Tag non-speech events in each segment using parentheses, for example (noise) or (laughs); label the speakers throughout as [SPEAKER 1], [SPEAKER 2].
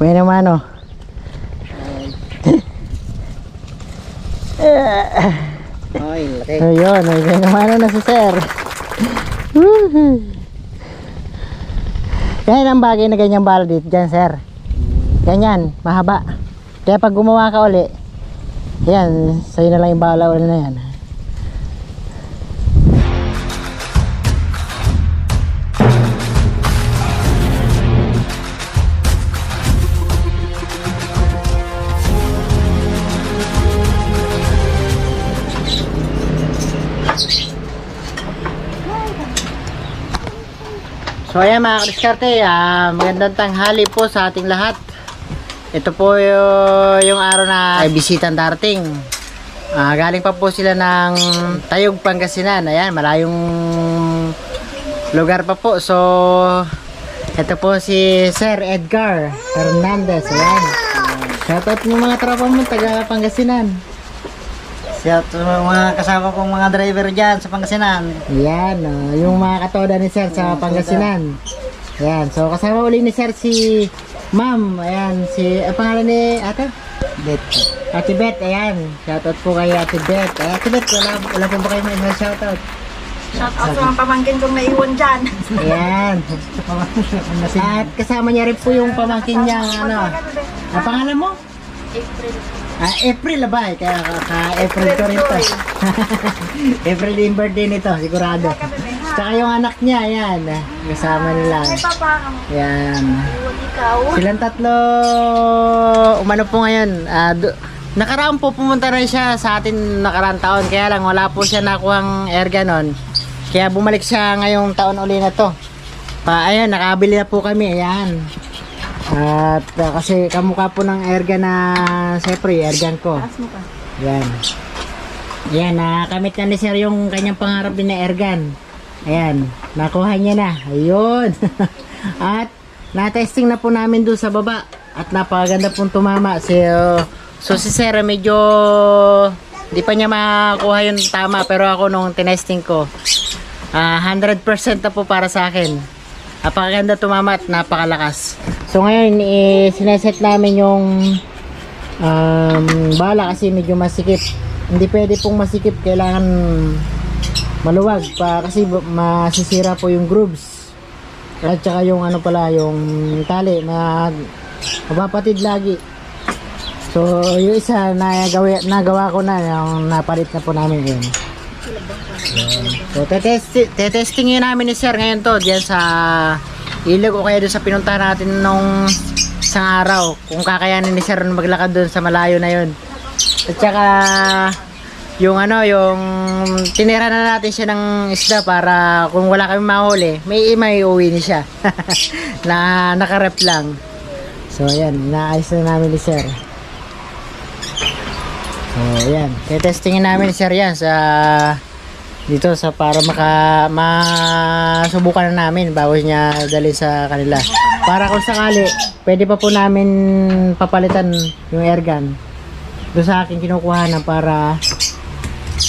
[SPEAKER 1] Kuya naman oh.
[SPEAKER 2] Ay, laki.
[SPEAKER 1] Ayun, may kuya naman na si sir. Yan ang bagay na ganyang bala dito dyan sir. Ganyan, mahaba. Kaya pag gumawa ka uli, yan, sa'yo na lang yung bala uli na yan. So ayan mga kadiskarte, ah, magandang tanghali po sa ating lahat. Ito po yung, yung araw na ay bisitang darating. Ah, galing pa po sila ng Tayog, Pangasinan. Ayan, malayong lugar pa po. So, ito po si Sir Edgar Hernandez. Ayan. Shoutout mo mga tropa mo, taga Pangasinan.
[SPEAKER 2] Shout to mga kasama kong mga driver dyan sa Pangasinan.
[SPEAKER 1] Yan, oh, yung mga katoda ni Sir sa Pangasinan. Yan, so kasama uli ni Sir si Ma'am, ayan, si, ang pangalan ni Ate?
[SPEAKER 2] Bet.
[SPEAKER 1] Ate Beth, ayan. Shoutout po kay Ate Beth. Ay, Ate Beth, wala, wala po ba kayo may isang shoutout?
[SPEAKER 3] Shout out sa mga pamangkin kong naiwan dyan.
[SPEAKER 1] Ayan. (laughs) At kasama niya rin po yung pamangkin niya, ano. Ang pangalan mo?
[SPEAKER 3] April.
[SPEAKER 1] Ah, April ba? eh? Kaya ka, ka- April to rin to. April (laughs) yung birthday nito, sigurado. Tsaka yung anak niya, ayan. Kasama nila.
[SPEAKER 3] Ay, papa,
[SPEAKER 1] Yan.
[SPEAKER 3] ikaw.
[SPEAKER 1] Silang tatlo, umano po ngayon, ah, do- nakaraan po pumunta rin siya sa atin nakaraan taon, kaya lang wala po siya nakuhang air ganon. Kaya bumalik siya ngayong taon uli na to. Pa, ayun, nakabili na po kami, ayan. At ah, kasi kamukha po ng airgun na, siyempre, airgun ko.
[SPEAKER 3] Taas mo ka.
[SPEAKER 1] Yan. Yan, nakamit na ni sir yung kanyang pangarap din na airgun. Ayan, nakuha niya na. Ayun. (laughs) At na-testing na po namin doon sa baba. At napakaganda pong tumama. So, so si sir medyo di pa niya makuha yung tama. Pero ako nung tinesting ko, ah 100% na po para sa akin. Napakaganda tumama at napakalakas. So ngayon, eh, sineset namin yung um, bala kasi medyo masikip. Hindi pwede pong masikip, kailangan maluwag pa kasi masisira po yung grooves. At saka yung ano pala, yung tali na mapapatid lagi. So, yung isa na gawa, nagawa ko na, yung napalit na po namin yun. So, tetesti, tetestingin namin ni Sir ngayon to, diyan sa ilog o kaya doon sa pinuntahan natin nung isang araw. Kung kakayanin ni Sir maglakad doon sa malayo na yun. At saka, yung ano, yung tinira na natin siya ng isda para kung wala kami mahuli, may may uwi ni siya. (laughs) na nakarep lang. So, ayan, inaayos na namin ni Sir. So, ayan. Tetestingin namin Sir yan sa dito sa para maka masubukan na namin bago niya dali sa kanila. Para kung sakali, pwede pa po namin papalitan yung airgun. Doon sa akin kinukuha na para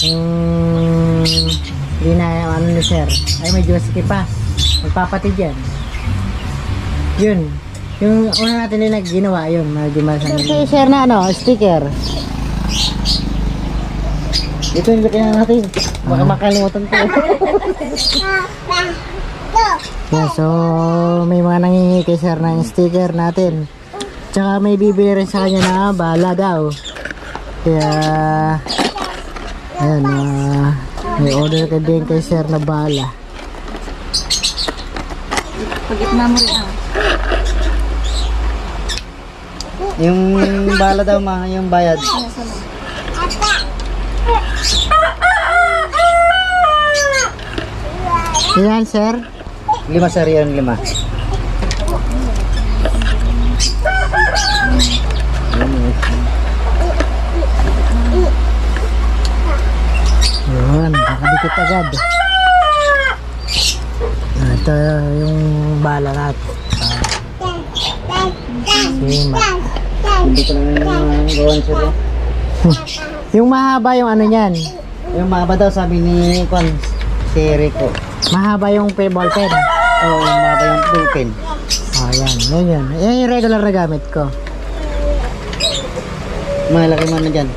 [SPEAKER 1] yung hindi na ano ni sir. Ay medyo sikip pa. Magpapatid yan. Yun. Yung una natin nila ginawa, yun. Medyo. Okay, share na ano, sticker. Ito yung laki na natin. Baka makalimutan ko. (laughs) yeah, so may mga nangingi kay sir ng sticker natin. Tsaka may bibili rin sa kanya na bala daw. Kaya, ayan, ah, may order ka din kay sir na bala.
[SPEAKER 3] Pagitna mo rin ah.
[SPEAKER 2] Yung bala daw mga yung bayad.
[SPEAKER 1] Ayan, sir.
[SPEAKER 2] Lima sir yan, lima.
[SPEAKER 1] Yun, nakadikit agad. Ito yung bala natin. Sima.
[SPEAKER 2] Hindi ko naman gawan sir. eh.
[SPEAKER 1] Yung mahaba yung ano niyan.
[SPEAKER 2] Yung mahaba daw sabi ni Kwan, si Rico.
[SPEAKER 1] Mahaba yung ball pen.
[SPEAKER 2] Oo, yung mahaba yung blue pen.
[SPEAKER 1] Ah, yan. Yan yun. Yan yung regular na gamit ko.
[SPEAKER 2] Malaki man na dyan.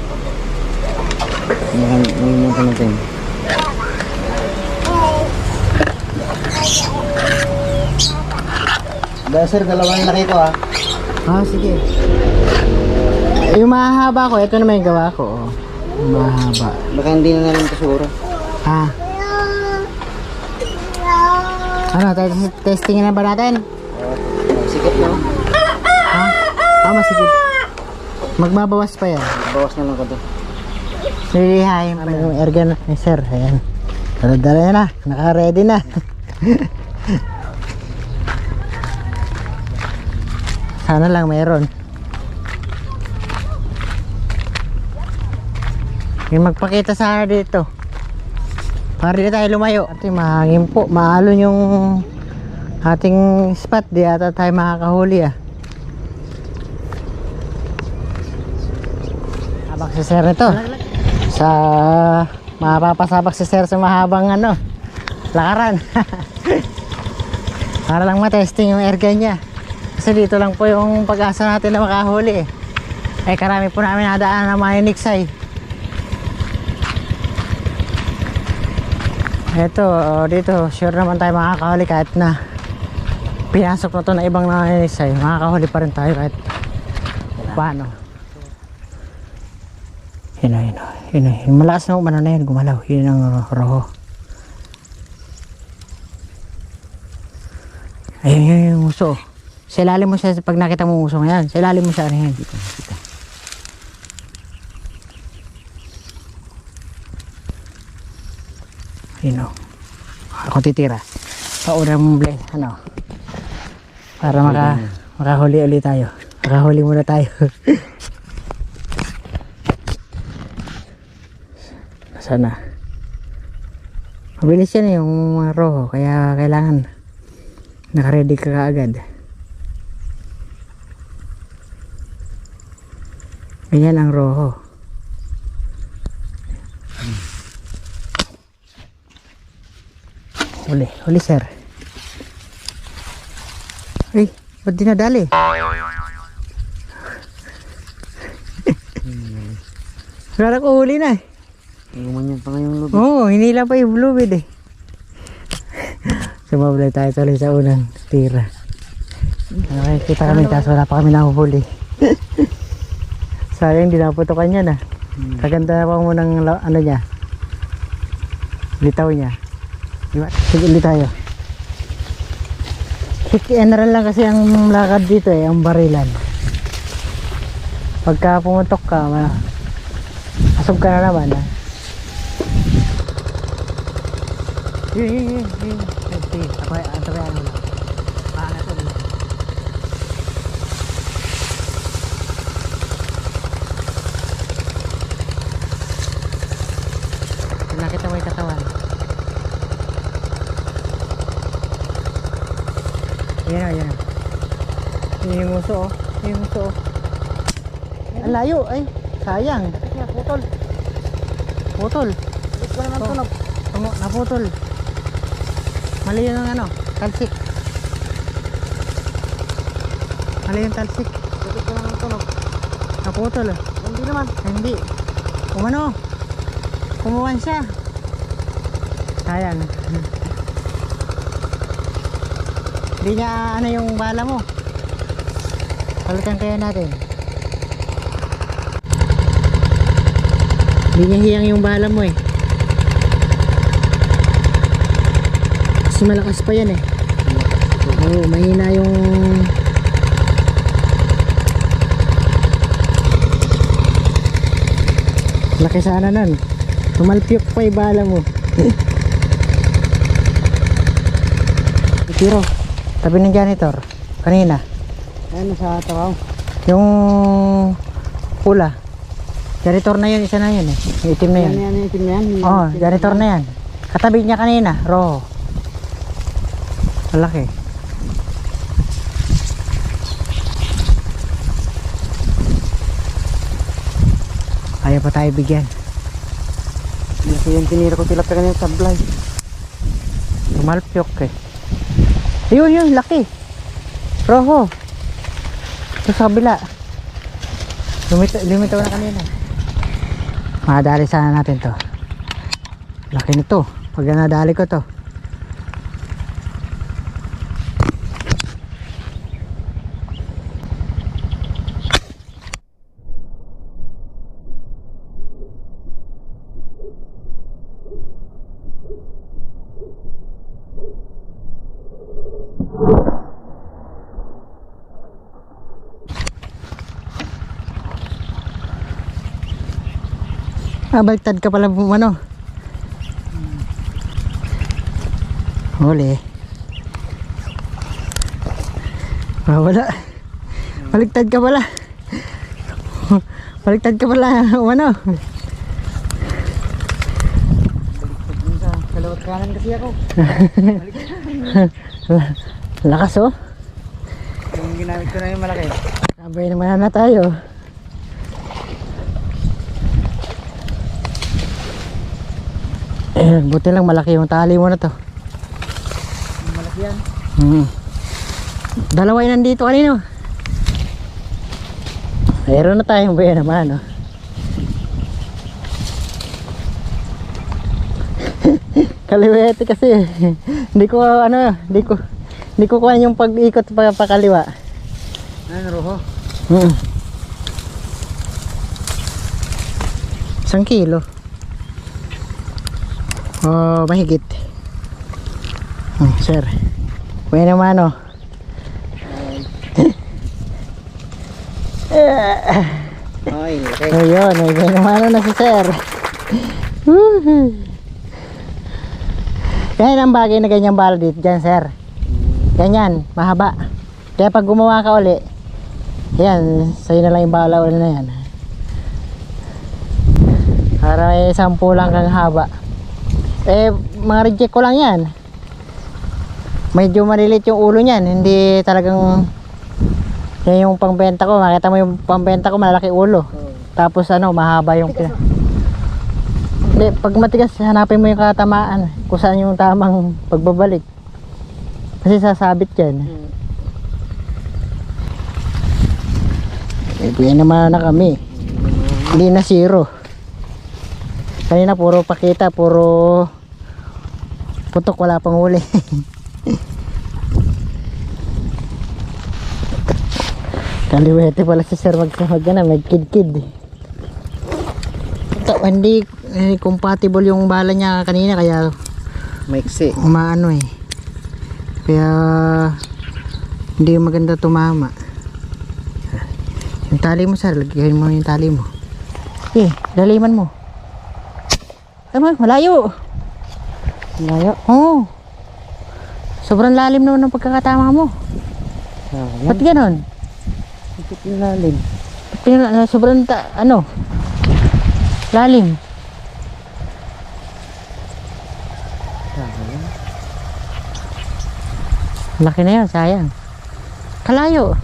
[SPEAKER 2] Mga natin. Dahil sir, dalawa yung laki ko ah.
[SPEAKER 1] Ah, sige. Yung mahahaba ko, ito naman yung gawa ko. Oh. Yung mahahaba.
[SPEAKER 2] Baka hindi na namin ito siguro.
[SPEAKER 1] Ha? Ano, tes- testing na ba natin?
[SPEAKER 2] Sikip na. oh.
[SPEAKER 1] Ha? Ah, masigit. Magbabawas pa yan.
[SPEAKER 2] Bawas na lang ko to.
[SPEAKER 1] Nilihayin pa yung ergan ni sir. Ayan. Dala-dala na. Naka-ready na. (laughs) Sana lang mayroon. Yung magpakita sana dito. Para di tayo lumayo. At yung mahangin po. Maalon yung ating spot. Di ata tayo makakahuli ah. Habang si sir nito. Sa mapapasabak si sir sa mahabang ano. Lakaran. (laughs) Para lang matesting yung airgun niya. Kasi dito lang po yung pag-asa natin na makahuli eh. Eh karami po namin nadaan ng mga Eto, oh, dito, sure naman tayo makakahuli kahit na pinasok na to na ibang naniniksay. Makakahuli pa rin tayo kahit paano. Yun o, yun o. Yun o. Malakas na umano na yan, gumalaw. Yun ang ro- roho. Ayun, yun yung uso. Sa mo siya, pag nakita mo yung uso ngayon, sa ilalim mo siya, ano yan? Dito, dito. Yun o. Ako titira. Paunang blade, ano? Para maka, makahuli ulit tayo. Makahuli muna tayo. (laughs) sana mabilis yan yung mga roho kaya kailangan nakaready ka kaagad ganyan ang roho huli huli sir ay ba't dinadali Kala ko huli na eh.
[SPEAKER 2] Gumanyan pa nga yung loob.
[SPEAKER 1] Oo, oh, hinila pa yung bluebird eh. Sumablay tayo tuloy sa unang tira. Okay, kita kami kaso wala pa kami nahuhuli. Sayang di naputukan yan ah. Kaganda pa mo ng ano niya. Litaw niya. Diba? Sige ulit tayo. General lang kasi ang lakad dito eh, ang barilan. Pagka pumutok ka, asog ka na naman ah. Yun, yun, yun, yun. Antabayan mo lang. Paangat mo lang. Kung nakita mo yung katawan. Yan o, yan o. Yun yung uso, oh. Yun yung uso, oh. Ang layo, ay. Sayang. Putol. Putol.
[SPEAKER 2] Balik ko naman tunog.
[SPEAKER 1] Tumo, naputol. Mali yun ang ano, talsik. Mali yung talsik.
[SPEAKER 2] Balik ko naman tunog.
[SPEAKER 1] Naputol. ah.
[SPEAKER 2] Hindi naman.
[SPEAKER 1] Hindi. Umano. Kumuwan siya. Sayang. Hindi niya ano yung bala mo. Palitan kaya natin. Hindi niya hiyang yung bala mo eh. Kasi malakas pa yan eh. Oo, mahina yung Laki sana nun. Tumalpiyok pa yung bala mo. (laughs) Tiro, tabi ng janitor. Kanina.
[SPEAKER 2] Ayun, sa trabaho.
[SPEAKER 1] Yung pula. Janitor na yun, isa na yun eh. Yung itim na yun.
[SPEAKER 2] Yan, yan, itim na yan.
[SPEAKER 1] Oo, oh, janitor na yan. Katabi niya kanina, roho. Malaki. Ayaw pa tayo bigyan.
[SPEAKER 2] Kasi yung tinira ko tilapia kanina sa blind.
[SPEAKER 1] Tumalpyok eh. Yun yun, laki. Roho. Ito sa kabila. Lumitaw, lumitaw na kanina. Madali sana natin to. Laki nito. Pag nadali ko to. Ah, baliktad ka pala ano. Huli. Ah, wala. Baliktad ka pala. Baliktad ka pala, ano.
[SPEAKER 2] Kalawat kanan kasi ako. (laughs)
[SPEAKER 1] Lakas oh.
[SPEAKER 2] Yung ginamit ko na yung malaki.
[SPEAKER 1] Sabay naman na tayo. Eh, buti lang malaki yung tali mo na to.
[SPEAKER 2] Malaki yan.
[SPEAKER 1] Hmm. Dalawa yun nandito kanino. Meron na tayong buya naman, no? (laughs) Kaliwete kasi. Hindi ko, ano, hindi ko, hindi ko kuha yung pag-ikot pa, pakaliwa.
[SPEAKER 2] Ayun, roho.
[SPEAKER 1] Hmm. Isang kilo. Oh, mahigit. Hmm, sir. Kuya naman, oh.
[SPEAKER 2] Ay, laki.
[SPEAKER 1] Ayun, ay kuya naman na si sir. Ganyan ang bagay na ganyang bala dito dyan, sir. Ganyan, mahaba. Kaya pag gumawa ka uli, yan, sa'yo na lang yung bala uli na yan. Para may lang kang haba. Eh, mga reject ko lang yan. Medyo malilit yung ulo niyan, hindi talagang yan yung pangbenta ko. Makita mo yung pangbenta ko, malaki ulo. Tapos ano, mahaba yung pina. Hindi, pag matigas, hanapin mo yung katamaan. Kung saan yung tamang pagbabalik. Kasi sasabit yan. Eh, buhay naman na kami. Hindi na zero. Kanina puro pakita, puro putok, wala pang huli. (laughs) Kaliwete pala si Sir magsamag na, may kid-kid. Ito, hindi eh, compatible yung bala niya kanina kaya
[SPEAKER 2] Maiksi.
[SPEAKER 1] umaano eh. Kaya hindi maganda tumama. Yung tali mo sir, lagyan mo yung tali mo. Eh, daliman mo. Ay man, malayo. Malayo? Oo. Sobrang lalim naman ng pagkakatama mo. Ba't ganon?
[SPEAKER 2] Ikot yung lalim.
[SPEAKER 1] Ba't ganon? Ah, Sobrang ta- ano? Lalim. Laki na yan, sayang. Kalayo.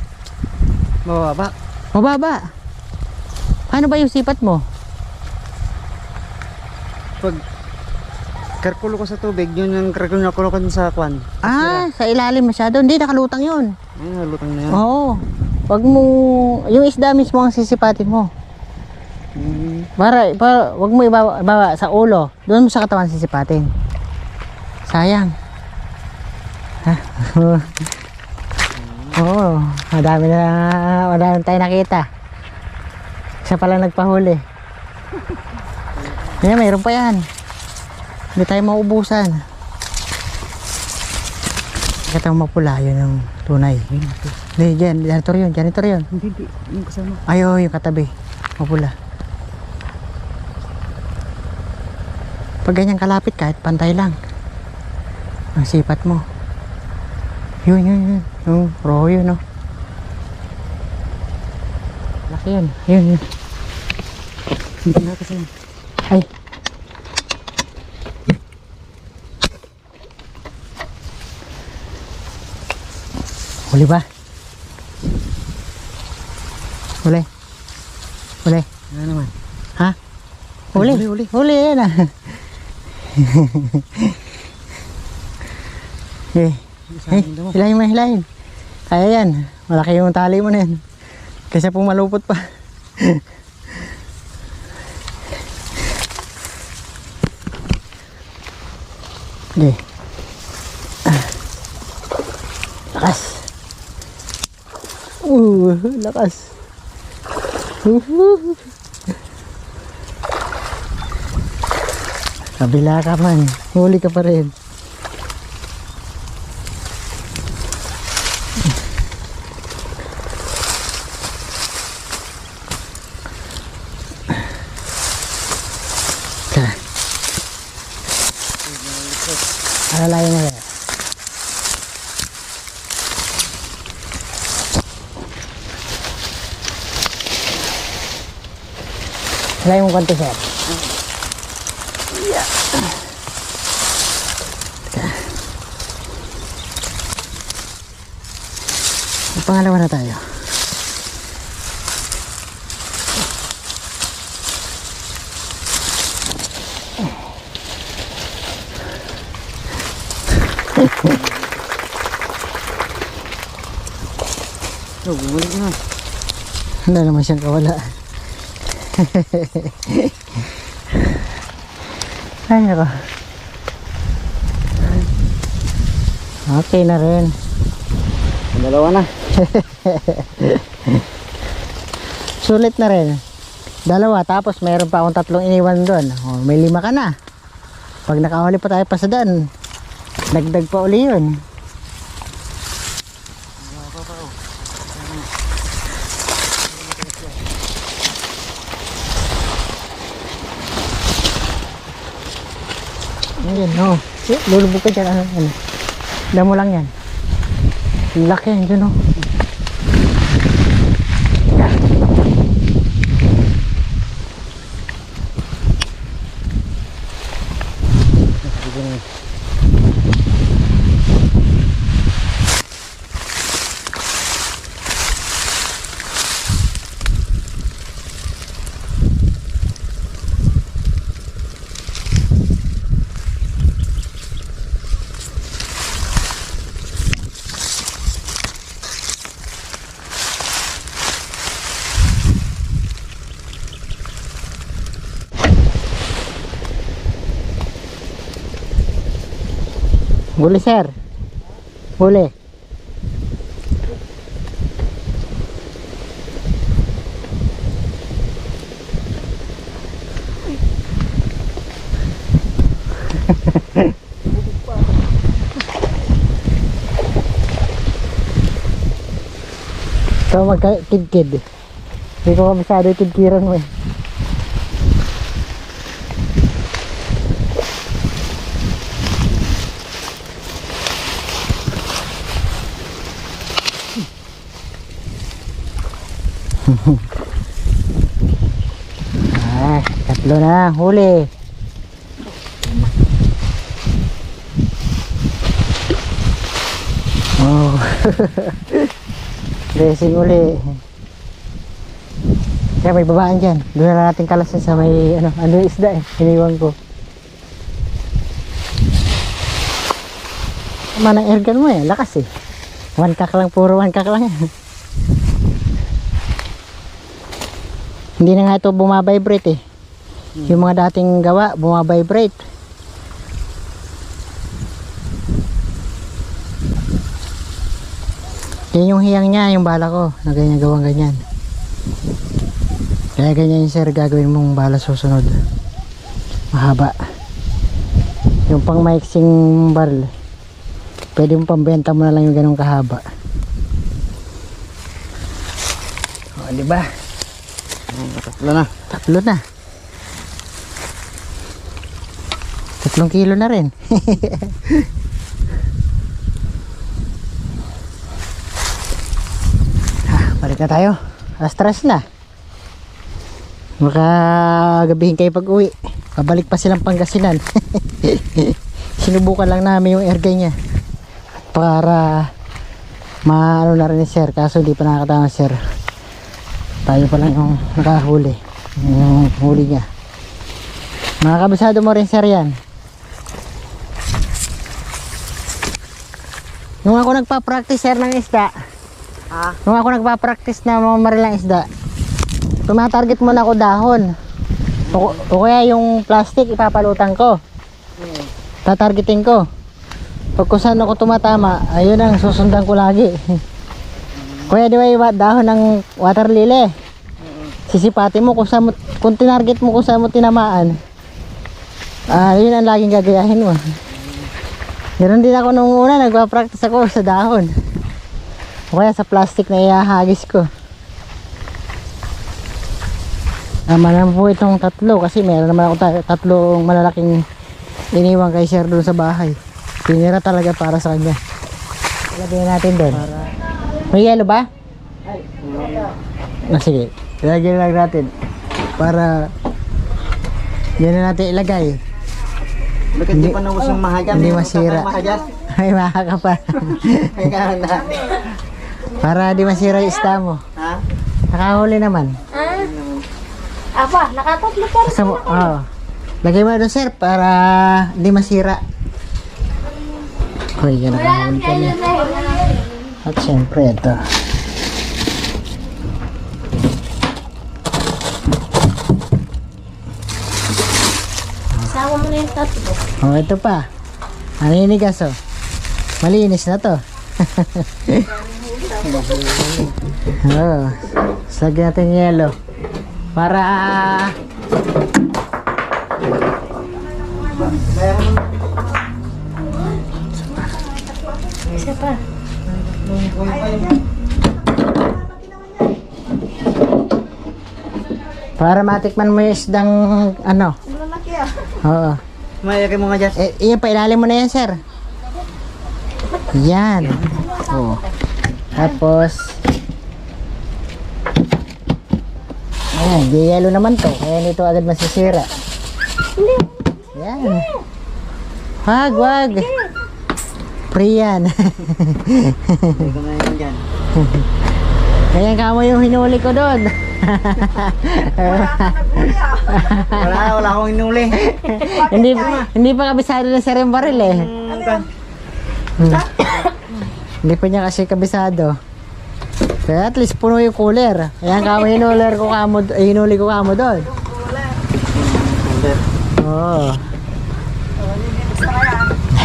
[SPEAKER 2] Mababa.
[SPEAKER 1] Mababa. Paano ba yung sipat mo?
[SPEAKER 2] Pag karkulo ko sa tubig, yun yung karkulo ko sa kwan.
[SPEAKER 1] Ah, sa ilalim masyado. Hindi, nakalutang yun.
[SPEAKER 2] Ay, lutang na yan.
[SPEAKER 1] Oo. Wag mo, yung isda mismo ang sisipatin mo.
[SPEAKER 2] Mm.
[SPEAKER 1] Para, para wag mo ibawa, ibawa sa ulo. Doon mo sa katawan sisipatin. Sayang. Ha? (laughs) Oo, madami na, madami tayo nakita. Isa pala nagpahuli. Yan, mayroon pa yan. Hindi tayo maubusan. Katang mapula, yun yung tunay. Hindi, dyan, janitor yun, janitor yun.
[SPEAKER 2] Hindi, hindi. Yung kasama.
[SPEAKER 1] Ayo, yung katabi. Mapula. Pag ganyan kalapit, kahit pantay lang. Ang sipat mo. Yun, yun, yun. Yung roho yun, no? Laki yun. Yun, yun.
[SPEAKER 2] Hindi na kasi.
[SPEAKER 1] Ay. Huli ba? Huli. Huli.
[SPEAKER 2] Ano naman?
[SPEAKER 1] Ha? Huli.
[SPEAKER 2] huli, huli.
[SPEAKER 1] Huli yan ah. (laughs) eh. Eh, hilahin mo, hilahin. Kaya yan. Malaki yung tali mo na yan. Kaysa pong malupot pa. (laughs) Okay. Ah. Lakas. Uh, lakas. Kabila ka man. Huli ka pa rin. Tara. Alalayan mo yan. Alalayan mo konti, sir. May Pangalawa na tayo.
[SPEAKER 2] Oh, bumalik na.
[SPEAKER 1] Wala naman siyang kawala. (laughs) Ay, nako. Okay na rin.
[SPEAKER 2] Dalawa na. (laughs)
[SPEAKER 1] Sulit na rin. Dalawa, tapos mayroon pa akong tatlong iniwan doon. Oh, may lima ka na. Pag nakahuli pa tayo pa sa daan, dagdag pa uli yun. Ayan, no. Eh, Lulubog ka dyan. Ano, ano. Damo lang yan. Huli, sir. Huli. (laughs) Ikaw magka-kid-kid. Hindi ko masyado yung kidkiran mo eh. Ah, tatlo na. Huli. Oh. (laughs) Racing uli. Kaya may babaan dyan. Doon na natin kalasin sa may ano, ano isda eh. Iniwan ko. Tama ng airgun mo eh. Lakas eh. One cock lang. Puro one cock lang (laughs) Hindi na nga ito bumabibrate eh. Yung mga dating gawa, bumabibrate. Yan yung hiyang niya, yung bala ko, na ganyan gawang ganyan. Kaya ganyan yung sir, gagawin mong bala susunod. Mahaba. Yung pang maiksing barrel. Pwede mo pambenta mo na lang yung ganong kahaba. O, di ba?
[SPEAKER 2] Tatlo na.
[SPEAKER 1] Tatlo na. Tatlong kilo na rin. (laughs) ah, balik na tayo. Alas na. Baka gabihin kayo pag uwi. Pabalik pa silang Pangasinan. (laughs) Sinubukan lang namin yung airgun niya. Para maano na rin ni sir. Kaso hindi pa nakakatama sir. Tayo pa lang yung nakahuli. Yung huli niya. Mga kabisado mo rin sir yan. Nung ako nagpa-practice sir ng isda,
[SPEAKER 2] Ha?
[SPEAKER 1] Nung ako nagpa-practice na mamaril ng isda, tumatarget muna ako dahon. O, o kaya yung plastic ipapalutan ko. Tatargeting ko. Pag kung saan ako tumatama, ayun ang susundan ko lagi. (laughs) Kuya, di ba dahon ng water lily? Sisipati mo kung saan mo, kung tinarget mo kung saan mo tinamaan. Ah, yun ang laging gagayahin mo. Meron din ako nung una, nagpa-practice ako sa dahon. O kaya sa plastic na ihahagis ko. Tama naman po itong tatlo kasi meron naman ako ta- tatlong malalaking iniwan kay Sir doon sa bahay. Pinira talaga para sa kanya. Ilagay natin doon. May yelo ba? Ah, sige. Ilagay lang natin. Para yan na natin ilagay.
[SPEAKER 2] Bakit di pa naubos yung mahagam?
[SPEAKER 1] hindi masira.
[SPEAKER 2] Mahagas? (laughs)
[SPEAKER 1] Ay, makaka pa. Para di masira yung isda mo.
[SPEAKER 2] Ha?
[SPEAKER 1] Nakahuli naman.
[SPEAKER 3] Ah? Aba, nakatatlo pa rin.
[SPEAKER 1] Oo. Lagay mo doon sir para hindi masira. Uy, yan nakahuli ka na. At syempre ito.
[SPEAKER 3] Sama mo na yung tatlo.
[SPEAKER 1] Oh, ito pa. Naninigas oh. Malinis na to. (laughs) oh. Sagyan natin yung yelo. Para
[SPEAKER 3] Isa pa.
[SPEAKER 1] Para matikman mo yung isdang ano.
[SPEAKER 3] Malaki ah.
[SPEAKER 1] Oo.
[SPEAKER 2] Mayaki mo nga dyan.
[SPEAKER 1] Eh, iyan pa, ilalim mo na yan, sir. Yan. Oo. Tapos, ayan, di yellow naman to. Kaya nito agad masisira. Yan. Wag, wag. Free yan. (laughs) Ayan ka mo yung hinuli ko doon.
[SPEAKER 2] Wala, wala akong inuli. (laughs)
[SPEAKER 1] hindi, hindi pa kabisado na sir yung baril eh. Hmm. Hindi pa niya kasi kabisado. Kaya at least puno yung cooler. Ayan kamo hinuler ko kamo, hinuli ko kamo doon. Oo.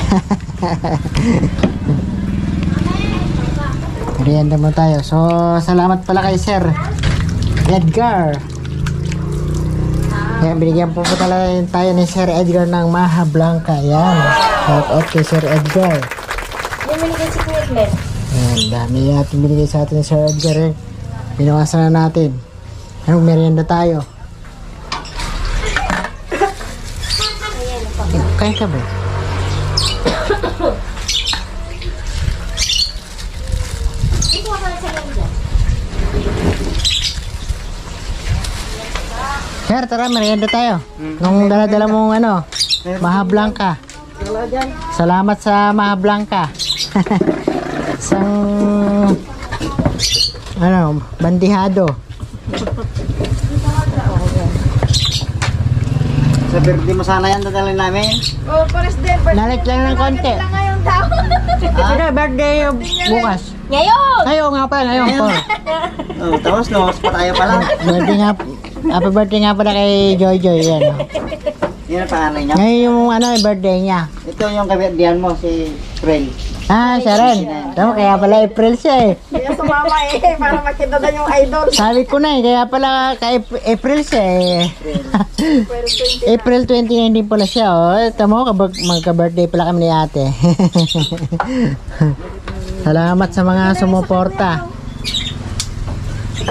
[SPEAKER 1] (laughs) Merienda mo tayo. So, salamat pala kay Sir Edgar. Yan, binigyan po po talaga tayo ni Sir Edgar ng Maha Blanca. Yan. Shout out kay Sir Edgar.
[SPEAKER 3] Bumili ka si Kuya Glenn.
[SPEAKER 1] Yan, dami natin binigay sa atin ni Sir Edgar eh. Binawasan na natin. Anong merienda tayo? Kaya ka ba?
[SPEAKER 3] Ito ka sa ganda.
[SPEAKER 1] Sir, tara, merienda tayo. Nung dala-dala mong ano, Maha Blanca. Salamat sa Maha Blanca. (laughs) Isang ano, bandihado.
[SPEAKER 2] Sa birthday mo sana yan, dadalhin namin.
[SPEAKER 3] Oh, pares din.
[SPEAKER 1] Nalit lang ng konti.
[SPEAKER 3] Ngayon daw.
[SPEAKER 1] Ano, birthday yung bukas.
[SPEAKER 3] Ngayon!
[SPEAKER 1] Ay, oo nga pala, ngayon po. (laughs)
[SPEAKER 2] Oh, tapos no, pa tayo pala.
[SPEAKER 1] Birthday nga, happy birthday nga pala kay Joy Joy. Yan, oh.
[SPEAKER 2] Yun ang pangalan niya.
[SPEAKER 1] Ngayon yung ano, birthday niya.
[SPEAKER 2] Ito yung kabirthdayan mo, si Trey.
[SPEAKER 1] Ah, siya rin. Tama, kaya pala April siya eh.
[SPEAKER 3] Kaya sumama eh, para makita na yung idol.
[SPEAKER 1] Sabi ko na eh, kaya pala kay April siya eh. April 29 din pala siya oh. Tama mo, magka-birthday pala kami ni ate. (laughs) Salamat sa mga sumuporta.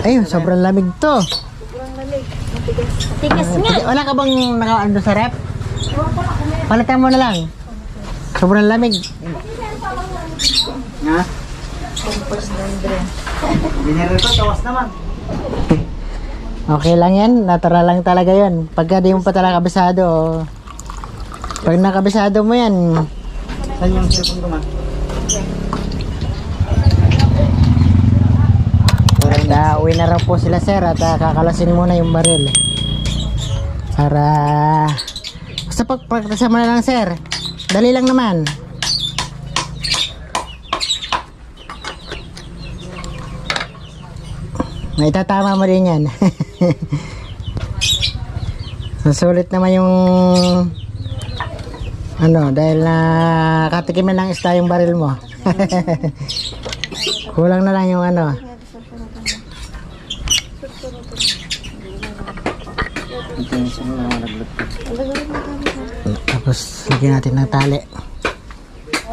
[SPEAKER 1] Ayun, sobrang lamig to.
[SPEAKER 3] Tigas nga.
[SPEAKER 1] Wala ka bang nakaano sa rep? Palitan mo na lang. Sobrang lamig.
[SPEAKER 2] Ha? Biniro ko, tawas naman.
[SPEAKER 1] Okay lang yan, natural lang talaga yun. Pagka di mo pa talaga kabisado, oh. pag nakabisado mo yan,
[SPEAKER 2] Saan yung cellphone ko, ma?
[SPEAKER 1] at uh, uwi na raw po sila sir at uh, kakalasin muna yung baril. Para, basta pagpraktisan mo na lang sir. Dali lang naman. May tatama mo rin yan. (laughs) Sulit naman yung ano, dahil na katikiman ng isda yung baril mo. (laughs) Kulang na lang yung ano.
[SPEAKER 2] Sa mga naglot.
[SPEAKER 1] Tapos, lagyan natin ng tali.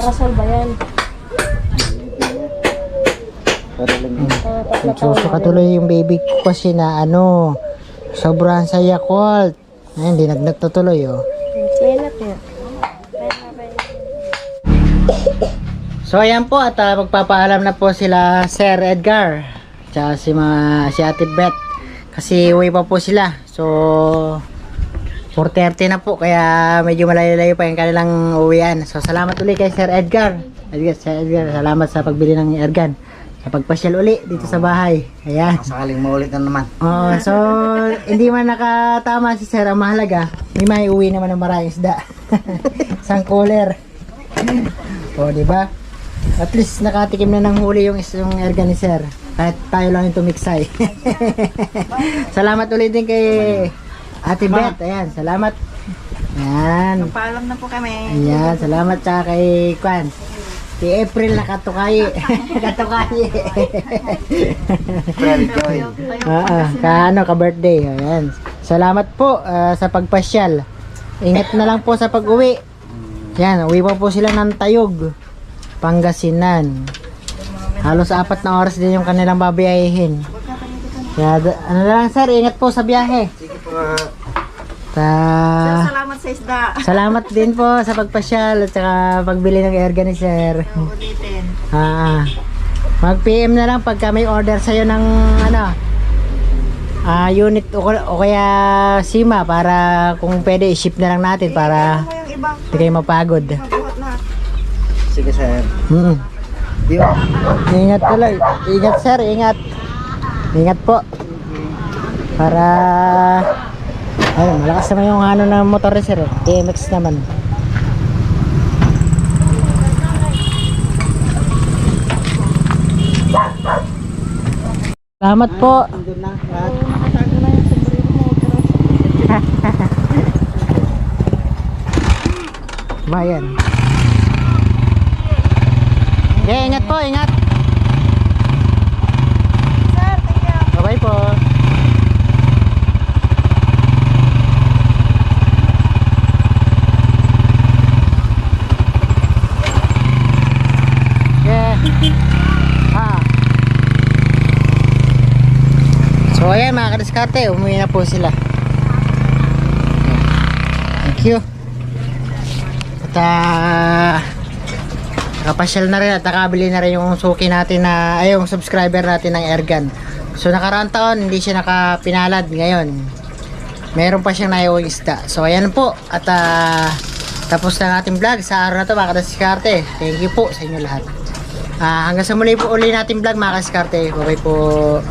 [SPEAKER 3] Rasal ba yan?
[SPEAKER 2] Yun.
[SPEAKER 1] Nagsusuka tuloy yung baby ko kasi na ano, sobrang saya Colt. Ayun, hindi nagnagtutuloy oh.
[SPEAKER 3] Sinat yan.
[SPEAKER 1] So ayan po at ah, magpapaalam na po sila Sir Edgar tsaka si, mga, si Ate Beth kasi uwi pa po sila. So 4.30 na po. Kaya medyo malayo-layo pa yung kanilang uwian. So salamat uli kay Sir Edgar. Edgar, Sir Edgar salamat sa pagbili ng Ergan sa pagpasyal uli dito sa bahay. Ayan.
[SPEAKER 2] Sakaling maulit na naman.
[SPEAKER 1] Oo, so hindi man nakatama si Sir ang mahalaga may may uwi naman ng maraming isda. (laughs) Isang cooler. O di ba at least nakatikim na ng huli yung isang erga ni Sir kahit tayo lang yung tumiksay (laughs) salamat ulit din kay Ate Beth ayan salamat ayan
[SPEAKER 3] Paalam na po kami.
[SPEAKER 1] ayan salamat sa kay Kwan si April nakatukayi nakatukayi (laughs)
[SPEAKER 2] Well, joy.
[SPEAKER 1] Oo, ka ano, ka birthday. Ayan. Salamat po ah, sa pagpasyal. Ingat na lang po sa pag-uwi. Yan, uwi pa po sila ng Tayog, Pangasinan. Halos apat na oras din yung kanilang babiyahin. Kaya, ano na lang sir, ingat po sa biyahe.
[SPEAKER 2] Sige po.
[SPEAKER 1] Ta
[SPEAKER 3] Salamat sa isda.
[SPEAKER 1] salamat din po sa pagpasyal at saka pagbili ng erga ni sir.
[SPEAKER 3] Ulitin.
[SPEAKER 1] Ah, mag-PM na lang pagka may order sa'yo ng ano, ah unit o, o kaya SIMA para kung pwede i-ship na lang natin para hindi kayo mapagod.
[SPEAKER 2] Sige sir.
[SPEAKER 1] Mm.
[SPEAKER 2] Di
[SPEAKER 1] Ingat tuloy. Ingat sir, ingat. Ingat po. Para ayun, malakas naman yung ano ng motor sir. eh. TMX naman. Salamat po. (laughs)
[SPEAKER 2] Andun na. Lahat.
[SPEAKER 3] Nakatago na yung sombrero mo.
[SPEAKER 1] Bayan. Okay, ingat po, ingat.
[SPEAKER 3] Sir, thank you.
[SPEAKER 1] Bye-bye po. Ah. So ayan mga kadiskarte, umuwi na po sila. Thank you. At ah, nakapasyal na rin at nakabili na rin yung suki natin na ay yung subscriber natin ng Ergan. So nakaraang taon hindi siya nakapinalad ngayon. Meron pa siyang naiwang isda. So ayan po at ah, tapos na ang ating vlog sa araw na to mga kadiskarte. Thank you po sa inyo lahat. Ah, hanggang sa muli po uli nating vlog mga kadiskarte. Bye po.